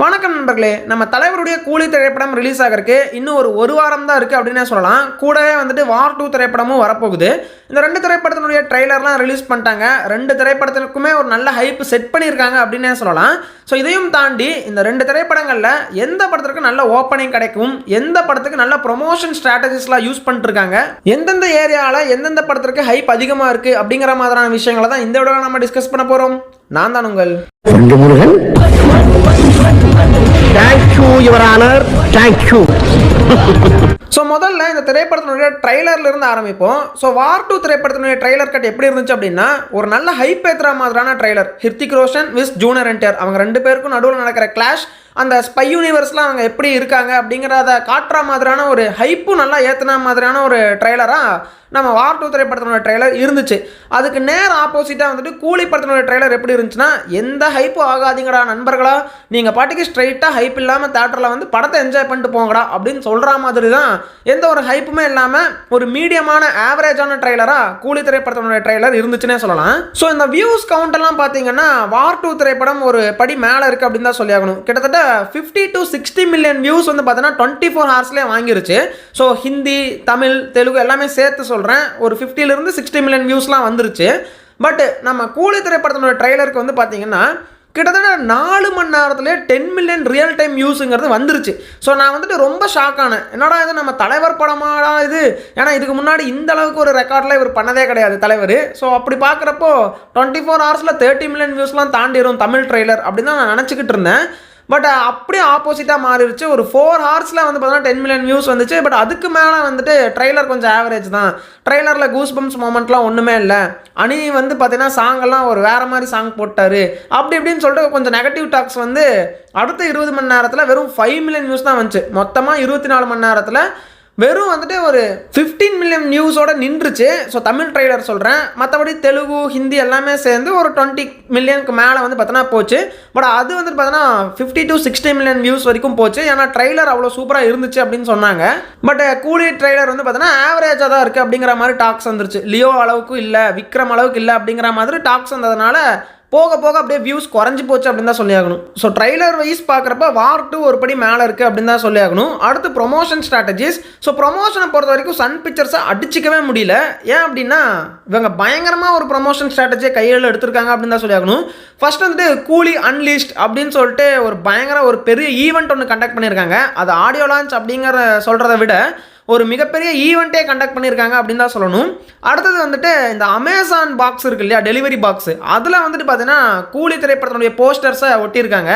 வணக்கம் நண்பர்களே நம்ம தலைவருடைய கூலி திரைப்படம் ரிலீஸ் ஆகிறதுக்கு இன்னும் ஒரு ஒரு வாரம் தான் இருக்குது அப்படின்னே சொல்லலாம். கூடவே வந்துட்டு வார் டூ திரைப்படமும் வரப்போகுது. இந்த ரெண்டு திரைப்படத்தினுடைய ட்ரெய்லர்லாம் ரிலீஸ் பண்ணிட்டாங்க. ரெண்டு திரைப்படத்திற்குமே ஒரு நல்ல ஹைப் செட் பண்ணியிருக்காங்க அப்படின்னே சொல்லலாம். ஸோ இதையும் தாண்டி இந்த ரெண்டு திரைப்படங்களில் எந்த படத்திற்கு நல்ல ஓப்பனிங் கிடைக்கும்? எந்த படத்துக்கு நல்ல ப்ரொமோஷன் ஸ்ட்ராட்டஜிஸ்லாம் யூஸ் பண்ணிட்டுருக்காங்க? எந்தெந்த ஏரியாவில் எந்தெந்த படத்திற்கு ஹைப் அதிகமாக இருக்குது அப்படிங்கிற மாதிரியான விஷயங்களை தான் இந்த விட நம்ம டிஸ்கஸ் பண்ண போகிறோம் நான் தான் உங்கள் thank you your honour thank you so முதல்ல இந்த திரைப்படத்தினுடைய ட்ரைலர்லேருந்து ஆரம்பிப்போம். ஸோ வார் டூ திரைப்படத்தினுடைய ட்ரைலர் கட் எப்படி இருந்துச்சு அப்படின்னா ஒரு நல்ல ஹைப் ஏத்துற மாதிரியான trailer Hrithik Roshan with junior NTR அவங்க ரெண்டு பேருக்கும் நடுவில் நடக்கிற கிளாஷ் அந்த ஸ்பை யூனிவர்ஸ்லாம் அவங்க எப்படி இருக்காங்க அப்படிங்கிறத காட்டுற மாதிரியான ஒரு ஹைப்பும் நல்லா ஏற்றுன மாதிரியான ஒரு ட்ரைலராக நம்ம வார் டூ திரைப்படத்தினோட ட்ரைலர் இருந்துச்சு. அதுக்கு நேர் ஆப்போசிட்டாக வந்துட்டு கூலி படத்தினோட ட்ரெய்லர் எப்படி இருந்துச்சுன்னா எந்த ஹைப்பும் ஆகாதீங்கடா நண்பர்களா. நீங்கள் பாட்டுக்கு ஸ்ட்ரைட்டாக ஹைப் இல்லாமல் தேட்டரில் வந்து படத்தை என்ஜாய் பண்ணிட்டு போங்கடா அப்படின்னு சொல்கிற மாதிரி தான் எந்த ஒரு ஹைப்புமே இல்லாமல் ஒரு மீடியமான ஆவரேஜான ட்ரைலராக கூலி திரைப்படத்தினுடைய ட்ரெய்லர் இருந்துச்சுன்னே சொல்லலாம். ஸோ இந்த வியூஸ் கவுண்டெல்லாம் பார்த்தீங்கன்னா வார் டூ திரைப்படம் ஒரு படி மேலே இருக்குது அப்படின்னு தான் சொல்லி ஆகணும் கிட்டத்தட்ட fifty to sixty million views வந்து பார்த்தீங்கன்னா டுவெண்ட்டி ஃபோர் ஹவர்ஸ்லேயே வாங்கிருச்சு. ஸோ ஹிந்தி தமிழ் தெலுங்கு எல்லாமே சேர்த்து சொல்கிறேன் ஒரு 50 இருந்து சிக்ஸ்டி மில்லியன் வியூஸ்லாம் வந்துருச்சு. பட் நம்ம கூலி திரைப்படத்தினோட ட்ரைலருக்கு வந்து பார்த்தீங்கன்னா கிட்டத்தட்ட நாலு மணி நேரத்துலேயே டென் மில்லியன் ரியல் டைம் வியூஸுங்கிறது வந்துருச்சு. ஸோ நான் வந்துட்டு ரொம்ப ஷாக் ஆனேன். என்னடா இது நம்ம தலைவர் படமாடா இது? ஏன்னா இதுக்கு முன்னாடி இந்த அளவுக்கு ஒரு ரெக்கார்டில் இவர் பண்ணதே கிடையாது தலைவர். ஸோ அப்படி பார்க்குறப்போ டுவெண்ட்டி ஃபோர் ஹவர்ஸில் தேர்ட்டி மில்லியன் வியூஸ்லாம் தாண்டிடும் தமிழ் ட்ரெய்லர் அப்படின்னு தான் நான் நினச்சிக்கிட்டு இருந்தேன். பட் அப்படியே ஆப்போசிட்டாக மாறிடுச்சு. ஒரு ஃபோர் ஹார்ஸில் வந்து பார்த்தீங்கன்னா டென் மில்லியன் வியூஸ் வந்துச்சு. பட் அதுக்கு மேலே வந்துட்டு ட்ரெய்லர் கொஞ்சம் ஆவரேஜ் தான். ட்ரெய்லரில் கூஸ் பம்ப்ஸ் மூமெண்ட்லாம் ஒன்றுமே இல்லை. அணி வந்து பார்த்தீங்கன்னா சாங்கெல்லாம் ஒரு வேறு மாதிரி சாங் போட்டார். அப்படி இப்படின்னு சொல்லிட்டு கொஞ்சம் நெகட்டிவ் டாக்ஸ் வந்து அடுத்த இருபது மணி நேரத்தில் வெறும் ஃபைவ் மில்லியன் வியூஸ் தான் வந்துச்சு. மொத்தமாக இருபத்தி நாலு மணி நேரத்தில் வெறும் வந்துட்டு ஒரு 15 மில்லியன் நியூஸோட நின்றுச்சு. ஸோ தமிழ் ட்ரெய்லர் சொல்கிறேன் மற்றபடி தெலுங்கு ஹிந்தி எல்லாமே சேர்ந்து ஒரு டுவெண்ட்டி மில்லியனுக்கு மேலே வந்து பார்த்தோன்னா போச்சு. பட் அது வந்துட்டு பார்த்தோன்னா fifty to sixty million views வரைக்கும் போச்சு. ஏன்னா ட்ரெய்லர் அவ்வளோ சூப்பராக இருந்துச்சு அப்படின்னு சொன்னாங்க. பட் கூலி ட்ரெய்லர் வந்து பார்த்தோன்னா ஆவரேஜாக தான் இருக்குது அப்படிங்கிற மாதிரி டாக்ஸ் வந்துருச்சு. லியோ அளவுக்கு இல்லை விக்ரம் அளவுக்கு இல்லை அப்படிங்கிற மாதிரி டாக்ஸ் வந்ததுனால போக போக அப்படியே வியூஸ் குறைஞ்சி போச்சு அப்படின்னு தான் சொல்லி ஆகணும் ஸோ ட்ரைலர் வைஸ் பார்க்குறப்ப வார் டூ ஒரு படி மேலே இருக்குது அப்படின்னு தான் சொல்லி ஆகணும் அடுத்து ப்ரொமோஷன் ஸ்ட்ராட்டஜிஸ் ஸோ ப்ரொமோஷனை பொறுத்த வரைக்கும் சன் பிக்சர்ஸை அடிச்சிக்கவே முடியல. ஏன் அப்படின்னா இவங்க பயங்கரமாக ஒரு ப்ரொமோஷன் ஸ்ட்ராட்டஜியை கையில் எடுத்திருக்காங்க அப்படின்னு தான் சொல்லி ஆகணும் ஃபர்ஸ்ட் வந்துட்டு கூலி அன்லீஸ்ட் அப்படின்னு சொல்லிட்டு ஒரு பயங்கர ஒரு பெரிய ஈவெண்ட் ஒன்று கண்டக்ட் பண்ணியிருக்காங்க. அது ஆடியோ லான்ச் அப்படிங்கிற சொல்கிறத விட ஒரு மிகப்பெரிய ஈவெண்ட்டே கண்டக்ட் பண்ணியிருக்காங்க அப்படின்னு தான் சொல்லணும். அடுத்தது வந்துட்டு இந்த அமேசான் பாக்ஸ் இருக்கு இல்லையா டெலிவரி பாக்ஸ் அதில் வந்துட்டு பார்த்தீங்கன்னா கூலி திரைப்படத்தினுடைய போஸ்டர்ஸை ஒட்டியிருக்காங்க.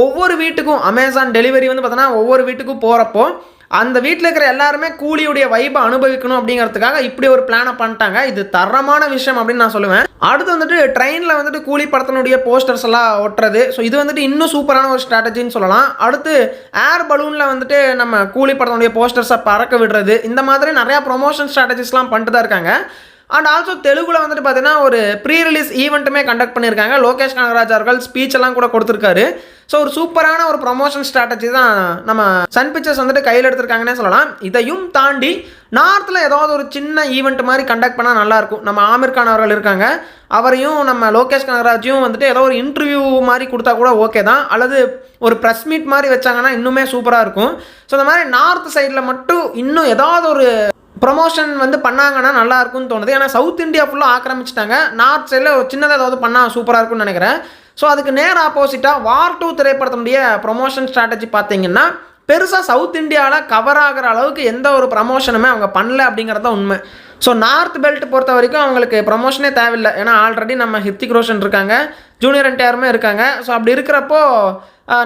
ஒவ்வொரு வீட்டுக்கும் அமேசான் டெலிவரி வந்து பார்த்தோன்னா ஒவ்வொரு வீட்டுக்கும் போகிறப்போ அந்த வீட்டில் இருக்கிற எல்லாருமே கூலியுடைய வைப்பை அனுபவிக்கணும் அப்படிங்கிறதுக்காக இப்படி ஒரு பிளானை பண்ணிட்டாங்க. இது தரமான விஷயம் அப்படின்னு நான் சொல்லுவேன். அடுத்து வந்துட்டு ட்ரெயினில் வந்துட்டு கூலி படத்தினுடைய போஸ்டர்ஸ் எல்லாம் ஒட்டுறது. ஸோ இது வந்துட்டு இன்னும் சூப்பரான ஒரு ஸ்ட்ராட்டஜின்னு சொல்லலாம். அடுத்து ஏர் பலூனில் வந்துட்டு நம்ம கூலி படத்தினுடைய போஸ்டர்ஸை பறக்க விடுறது. இந்த மாதிரி நிறையா ப்ரொமோஷன் ஸ்ட்ராட்டஜிஸ்லாம் பண்ணிட்டு தான் இருக்காங்க. அண்ட் ஆல்சோ தெலுங்குல வந்துட்டு பார்த்தீங்கன்னா ஒரு ப்ரீ ரிலீஸ் ஈவெண்ட்டுமே கண்டக்ட் பண்ணியிருக்காங்க. லோகேஷ் கனகராஜ் அவர்கள் ஸ்பீச் எல்லாம் கூட கொடுத்துருக்காரு. ஸோ ஒரு சூப்பரான ஒரு ப்ரொமோஷன் ஸ்ட்ராட்டஜி தான் நம்ம சன் பிக்சர்ஸ் வந்துட்டு கையில் எடுத்திருக்காங்கன்னே சொல்லலாம். இதையும் தாண்டி நார்த்தில் ஏதாவது ஒரு சின்ன ஈவெண்ட் மாதிரி கண்டக்ட் பண்ணால் நல்லாயிருக்கும் நம்ம ஆமீர் கான் அவர்கள் இருக்காங்க. அவரையும் நம்ம லோகேஷ் கனகராஜையும் வந்துட்டு ஏதோ ஒரு இன்டர்வியூ மாதிரி கொடுத்தா கூட ஓகே தான். அல்லது ஒரு ப்ரெஸ் மீட் மாதிரி வச்சாங்கன்னா இன்னுமே சூப்பராக இருக்கும். ஸோ இந்த மாதிரி நார்த் சைடில் மட்டும் இன்னும் ஏதாவது ஒரு ப்ரொமோஷன் வந்து பண்ணாங்கன்னா நல்லா இருக்கும்னு தோணுது. ஏன்னா சவுத் இந்தியா ஃபுல்லாக ஆக்கிரமிச்சிட்டாங்க. நார்த் சைடில் ஒரு சின்னதாக ஏதாவது பண்ணால் சூப்பராக இருக்கும்னு நினைக்கிறேன். ஸோ அதுக்கு நேர் ஆப்போசிட்டாக வார் டூ திரைப்படத்தினுடைய ப்ரொமோஷன் ஸ்ட்ராட்டஜி பார்த்தீங்கன்னா பெருசாக சவுத் இந்தியாவில் கவர் ஆகிற அளவுக்கு எந்த ஒரு ப்ரமோஷனுமே அவங்க பண்ணல அப்படிங்கிறது தான் உண்மை. ஸோ நார்த் பெல்ட் பொறுத்த வரைக்கும் அவங்களுக்கு ப்ரமோஷனே தேவையில்லை. ஏன்னா ஆல்ரெடி நம்ம ஹித்திக் ரோஷன் இருக்காங்க. ஜூனியர் என்டிஆருமே இருக்காங்க. ஸோ அப்படி இருக்கிறப்போ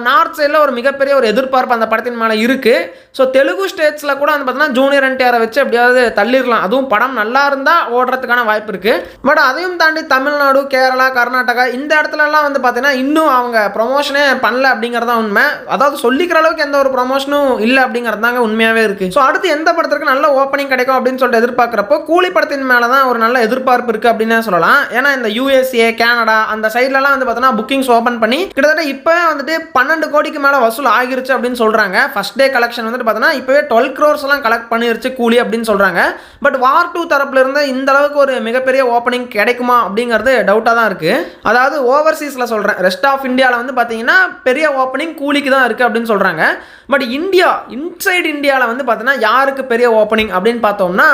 நார்த் சைடில் ஒரு மிகப்பெரிய ஒரு எதிர்பார்ப்பு அந்த படத்தின் மேலே இருக்குது ஸோ தெலுங்கு ஸ்டேட்ஸில் கூட வந்து பார்த்தீங்கன்னா ஜூனியர் என்டிஆரை வச்சு எப்படியாவது தள்ளிடலாம். அதுவும் படம் நல்லா இருந்தால் ஓடுறதுக்கான வாய்ப்பு இருக்குது பட் அதையும் தாண்டி தமிழ்நாடு கேரளா கர்நாடகா இந்த இடத்துலலாம் வந்து பார்த்தீங்கன்னா இன்னும் அவங்க ப்ரொமோஷனே பண்ணல அப்படிங்கிறது தான் உண்மை. அதாவது சொல்லிக்கிற அளவுக்கு எந்த ஒரு ப்ரொமோஷனும் இல்லை அப்படிங்கிறது தாங்க உண்மையாகவே இருக்குது ஸோ அடுத்து எந்த படத்திற்கு நல்ல ஓப்பனிங் கிடைக்கும் அப்படின்னு சொல்லிட்டு எதிர்பார்க்குறப்போ கூலி படத்தின் மேலே தான் ஒரு நல்ல எதிர்பார்ப்பு இருக்குது அப்படின்னே சொல்லலாம். ஏன்னா இந்த யூஎஸ்ஏ கனடா அந்த சைட்லலாம் வந்து பார்த்தீங்கன்னா புக்கிங்ஸ் ஓப்பன் பண்ணி கிட்டத்தட்ட இப்போ வந்துட்டு பன்னெண்டு கோடிக்கு மேலே வசூல் ஆகிருச்சு அப்படின்னு சொல்கிறாங்க ஃபர்ஸ்ட் டே கலெக்ஷன் வந்துட்டு பார்த்தீங்கன்னா இப்போவே டுவெல் க்ரோர்ஸ் எல்லாம் கலெக்ட் பண்ணிருச்சு கூலி அப்படின்னு சொல்கிறாங்க பட் வார் டூ தரப்புலேருந்து இந்த அளவுக்கு ஒரு மிகப்பெரிய ஓப்பனிங் கிடைக்குமா அப்படிங்கிறது டவுட்டாக தான் இருக்குது அதாவது ஓவர்சீஸில் சொல்கிறேன் ரெஸ்ட் ஆஃப் இந்தியாவில் வந்து பார்த்தீங்கன்னா பெரிய ஓப்பனிங் கூலிக்கு தான் இருக்குது அப்படின்னு சொல்கிறாங்க பட் இந்தியா இன்சைடு இந்தியாவில் வந்து பார்த்தீங்கன்னா யாருக்கு பெரிய ஓப்பனிங் அப்படின்னு பார்த்தோம்னா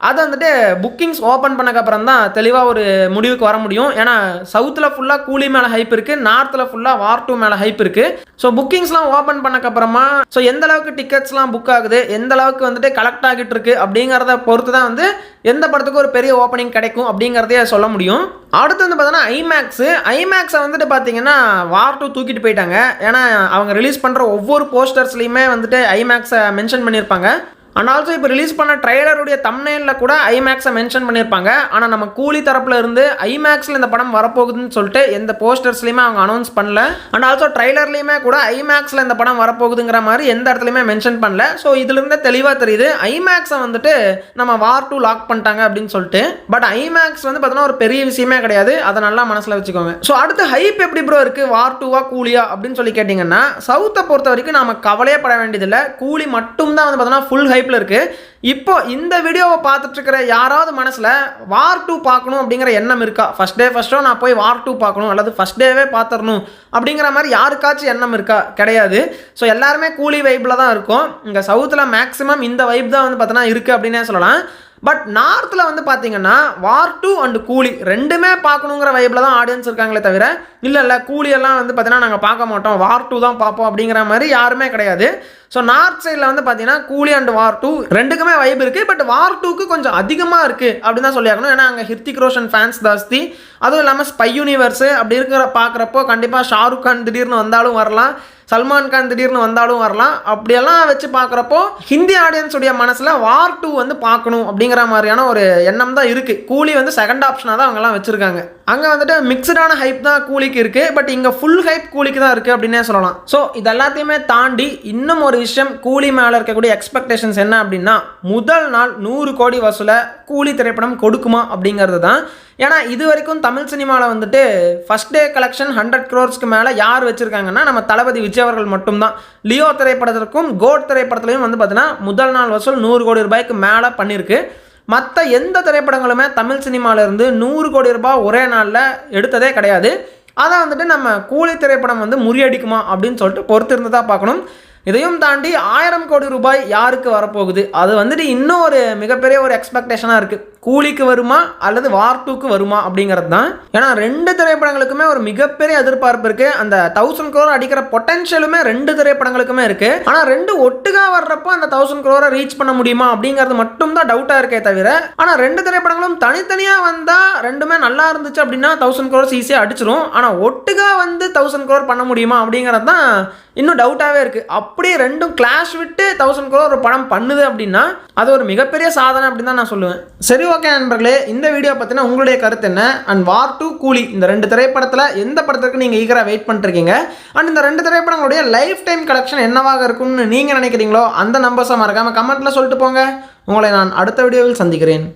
அது வந்துட்டு புக்கிங்ஸ் ஓப்பன் பண்ணக்கப்புறம் தான் தெளிவாக ஒரு முடிவுக்கு வர முடியும். ஏன்னா சவுத்தில் ஃபுல்லாக கூலி மேலே ஹைப் இருக்குது நார்த்தில் ஃபுல்லாக வார் டூ மேலே ஹைப் இருக்குது ஸோ புக்கிங்ஸ்லாம் ஓப்பன் பண்ணக்கப்புறமா ஸோ எந்த அளவுக்கு டிக்கெட்ஸ்லாம் புக் ஆகுது எந்த அளவுக்கு வந்துட்டு கலெக்ட் ஆகிட்டு இருக்கு அப்படிங்கிறத பொறுத்து தான் வந்து எந்த படத்துக்கு ஒரு பெரிய ஓப்பனிங் கிடைக்கும் அப்படிங்கிறதையே சொல்ல முடியும். அடுத்து வந்து பார்த்தோன்னா ஐமேக்ஸு ஐமேக்ஸை வந்துட்டு பார்த்தீங்கன்னா வார் டூ தூக்கிட்டு போயிட்டாங்க. ஏன்னா அவங்க ரிலீஸ் பண்ணுற ஒவ்வொரு போஸ்டர்ஸ்லையுமே வந்துட்டு ஐமேக்ஸை மென்ஷன் பண்ணியிருப்பாங்க அண்ட் ஆல்சோ இப்போ ரிலீஸ் பண்ண ட்ரைலருடைய தம்னைலில் கூட ஐமேக்ஸை மென்ஷன் பண்ணியிருப்பாங்க. ஆனால் நம்ம கூலி தரப்பில் இருந்து ஐமேக்ஸில் இந்த படம் வரப்போகுதுன்னு சொல்லிட்டு எந்த போஸ்டர்ஸ்லையுமே அவங்க அனௌன்ஸ் பண்ணல. அண்ட் ஆல்சோ ட்ரைலர்லையுமே கூட ஐமேக்ஸில் இந்த படம் வரப்போகுதுங்கிற மாதிரி எந்த இடத்துலையுமே மென்ஷன் பண்ணல. ஸோ இதுலேருந்தே தெளிவாக தெரியுது. ஐமேக்ஸை வந்துட்டு நம்ம வார் டூ லாக் பண்ணிட்டாங்க அப்படின்னு சொல்லிட்டு. பட் ஐமேக்ஸ் வந்து பார்த்தீங்கன்னா ஒரு பெரிய விஷயமே கிடையாது. அதை நல்லா மனசில் வச்சுக்கோங்க. ஸோ அடுத்து ஹைப் எப்படி ப்ரோ இருக்குது வார் டூவா கூலியா? அப்படின்னு சொல்லி கேட்டிங்கன்னா சவுத்தை பொறுத்த வரைக்கும் நம்ம கவலையே பட வேண்டியதில்லை. கூலி மட்டும் தான் வந்து பார்த்தோன்னா ஃபுல் ஹைப் ஹைப்பில் இருக்குது இப்போ இந்த வீடியோவை பார்த்துட்டு இருக்கிற யாராவது மனசில் வார் டூ பார்க்கணும் அப்படிங்கிற எண்ணம் இருக்கா? ஃபர்ஸ்ட் டே ஃபஸ்ட்டோ நான் போய் வார் டூ பார்க்கணும் அல்லது ஃபஸ்ட் டேவே பார்த்துடணும் அப்படிங்கிற மாதிரி யாருக்காச்சும் எண்ணம் இருக்கா? கிடையாது. ஸோ எல்லாருமே கூலி வைப்பில் தான் இருக்கும். இங்கே சவுத்தில் மேக்ஸிமம் இந்த வைப் தான் வந்து பார்த்தோன்னா இருக்குது அப்படின்னே சொல்லலாம். பட் நார்த்தில் வந்து பார்த்தீங்கன்னா வார் டூ அண்ட் கூலி ரெண்டுமே பார்க்கணுங்கிற வைப்பில் தான் ஆடியன்ஸ் இருக்காங்களே தவிர இல்லை இல்லை கூலியெல்லாம் வந்து பார்த்தீங்கன்னா நாங்கள் பார்க்க மாட்டோம். வார் டூ தான் பார்ப்போம் அப்படிங்கிற மாதிரி யாருமே கிடையாது. ஸோ நார்த் சைடில் வந்து பார்த்தீங்கன்னா கூலி அண்ட் வார் டூ ரெண்டுக்குமே வைப் இருக்குது பட் வார் டூக்கு கொஞ்சம் அதிகமாக இருக்குது அப்படின்னு தான் சொல்லியாகணும். ஏன்னா அங்கே ஹிருத்திக் ரோஷன் ஃபேன்ஸ் ஜாஸ்தி. அதுவும் இல்லாமல் ஸ்பை யூனிவர்ஸு அப்படி இருக்கிற பார்க்குறப்போ கண்டிப்பாக ஷாருக் கான் திடீர்னு வந்தாலும் வரலாம். சல்மான் கான் திடீர்னு வந்தாலும் வரலாம். அப்படியெல்லாம் வச்சு பார்க்குறப்போ ஹிந்தி ஆடியன்ஸுடைய மனசில் வார் டூ வந்து பார்க்கணும் அப்படிங்கிற மாதிரியான ஒரு எண்ணம் தான் இருக்குது கூலி வந்து செகண்ட் ஆப்ஷனாக தான் அவங்கெல்லாம் வச்சுருக்காங்க. அங்கே வந்துட்டு மிக்சடான ஹைப் தான் கூலிக்கு இருக்குது பட் இங்கே ஃபுல் ஹைப் கூலிக்கு தான் இருக்குது அப்படின்னே சொல்லலாம். ஸோ இது எல்லாத்தையுமே தாண்டி இன்னும் ஒரு விஷயம் கூலி மேலே இருக்கக்கூடிய எக்ஸ்பெக்டேஷன்ஸ் என்ன அப்படின்னா முதல் நாள் நூறு கோடி வசூலை கூலி திரைப்படம் கொடுக்குமா அப்படிங்கிறது தான். ஏன்னா இது வரைக்கும் தமிழ் சினிமாவில் வந்துட்டு ஃபஸ்ட் டே கலெக்ஷன் ஹண்ட்ரட் க்ரோர்ஸ்க்கு மேலே யார் வச்சுருக்காங்கன்னா நம்ம தளபதி விஜய் அவர்கள் மட்டும்தான். லியோ திரைப்படத்திற்கும் கோட் திரைப்படத்துலையும் வந்து பார்த்தீங்கன்னா முதல் நாள் வசூல் நூறு கோடி ரூபாய்க்கு மேலே பண்ணியிருக்கு மற்ற எந்த திரைப்படங்களுமே தமிழ் சினிமாவிலேருந்து நூறு கோடி ரூபாய் ஒரே நாளில் எடுத்ததே கிடையாது. அதை வந்துட்டு நம்ம கூலி திரைப்படம் வந்து முறியடிக்குமா அப்படின்னு சொல்லிட்டு பொறுத்து இருந்து தான் பார்க்கணும். இதையும் தாண்டி ஆயிரம் கோடி ரூபாய் யாருக்கு வரப்போகுது? அது வந்துட்டு இன்னும் ஒரு மிகப்பெரிய ஒரு எக்ஸ்பெக்டேஷனாக இருக்குது கூலிக்கு வருமா அல்லது வார் டூக்கு வருமா அப்படிங்கிறது தான் ஏன்னா ரெண்டு திரைப்படங்களுக்குமே ஒரு மிகப்பெரிய எதிர்பார்ப்பு இருக்குது அந்த தௌசண்ட் குரோர் அடிக்கிற பொட்டன்ஷியலுமே ரெண்டு திரைப்படங்களுக்குமே இருக்குது ஆனால் ரெண்டு ஒட்டுகா வர்றப்போ அந்த தௌசண்ட் குரோரை ரீச் பண்ண முடியுமா அப்படிங்கிறது மட்டும் தான் டவுட்டாக இருக்கே தவிர ஆனால் ரெண்டு திரைப்படங்களும் தனித்தனியாக வந்தால் ரெண்டுமே நல்லா இருந்துச்சு அப்படின்னா தௌசண்ட் குரோர்ஸ் ஈஸியாக அடிச்சிரும். ஆனால் ஒட்டுகா வந்து தௌசண்ட் குரோர் பண்ண முடியுமா அப்படிங்கிறது தான் இன்னும் டவுட்டாகவே இருக்குது அப்படியே ரெண்டும் கிளாஷ் விட்டு தௌசண்ட் குரோர் ஒரு படம் பண்ணுது அப்படின்னா அது ஒரு மிகப்பெரிய சாதனை அப்படின்னு தான் நான் சொல்லுவேன். சரி ஓகே நண்பர்களே இந்த வீடியோ பற்றின உங்களுடைய கருத்து என்ன? அண்ட் வார் டூ கூலி இந்த ரெண்டு திரைப்படத்தில் எந்த படத்துக்கு நீங்கள் ஈகராக வெயிட் பண்ணிருக்கீங்க அண்ட் இந்த ரெண்டு திரைப்படங்களுடைய லைஃப் டைம் கலெக்ஷன் என்னவாக இருக்கும்னு நீங்கள் நினைக்கிறீங்களோ அந்த நம்பர்ஸை மறக்காமல் கமெண்ட்டில் சொல்லிட்டு போங்க. உங்களை நான் அடுத்த வீடியோவில் சந்திக்கிறேன்.